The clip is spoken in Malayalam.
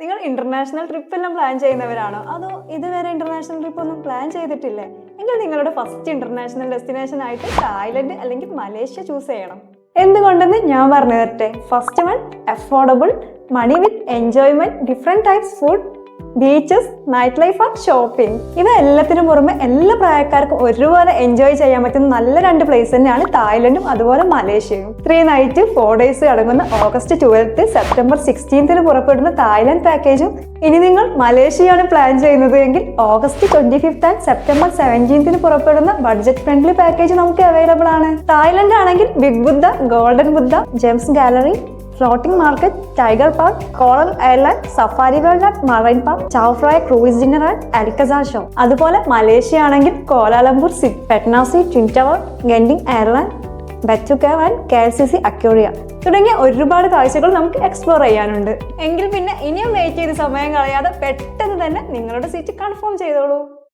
നിങ്ങൾ ഇന്റർനാഷണൽ ട്രിപ്പ് എല്ലാം പ്ലാൻ ചെയ്യുന്നവരാണോ? അതോ ഇതുവരെ ഇന്റർനാഷണൽ ട്രിപ്പ് ഒന്നും പ്ലാൻ ചെയ്തിട്ടില്ലേ? എങ്കിൽ നിങ്ങളുടെ ഫസ്റ്റ് ഇന്റർനാഷണൽ ഡെസ്റ്റിനേഷൻ ആയിട്ട് തായ്ലൻഡ് അല്ലെങ്കിൽ മലേഷ്യ ചൂസ് ചെയ്യണം. എന്തുകൊണ്ടെന്ന് ഞാൻ പറഞ്ഞു തരട്ടെ first one affordable money with enjoyment different types food beaches night life and shopping ഇവ എല്ലാത്തിനും പുറമെ എല്ലാ പ്രായക്കാർക്കും ഒരുപോലെ എൻജോയ് ചെയ്യാൻ പറ്റുന്ന നല്ല രണ്ട് പ്ലേസ് തന്നെയാണ് തായ്ലൻഡും അതുപോലെ മലേഷ്യയും. ത്രീ നൈറ്റ് ഫോർ ഡേയ്സ് അടങ്ങുന്ന ഓഗസ്റ്റ് ട്വൽത്ത് സെപ്റ്റംബർ സിക്സ്റ്റീൻത്തിന് പുറപ്പെടുന്ന തായ്ലൻഡ് പാക്കേജും ഇനി നിങ്ങൾ മലേഷ്യയാണ് പ്ലാൻ ചെയ്യുന്നത് എങ്കിൽ August twenty fifth and September സെവന്റീൻത്തിന് പുറപ്പെടുന്ന ബഡ്ജറ്റ് ഫ്രണ്ട്ലി പാക്കേജ് നമുക്ക് അവൈലബിൾ ആണ്. തായ്ലൻഡ് ആണെങ്കിൽ big Buddha golden Buddha gems gallery floating market tiger park coral island safari world and marine park Chao Phraya cruise dinner and Alcazar show അതുപോലെ മലേഷ്യ ആണെങ്കിൽ Kuala Lumpur city Petronas twin tower Genting highland Batu cave and K C C Aquaria തുടങ്ങിയ ഒരുപാട് കാഴ്ചകൾ നമുക്ക് എക്സ്പ്ലോർ ചെയ്യാനുണ്ട്. എങ്കിൽ പിന്നെ ഇനിയും വെയിറ്റ് ചെയ്ത് സമയം കളയാതെ പെട്ടെന്ന് തന്നെ നിങ്ങളുടെ സീറ്റ് കൺഫേം ചെയ്തോളൂ.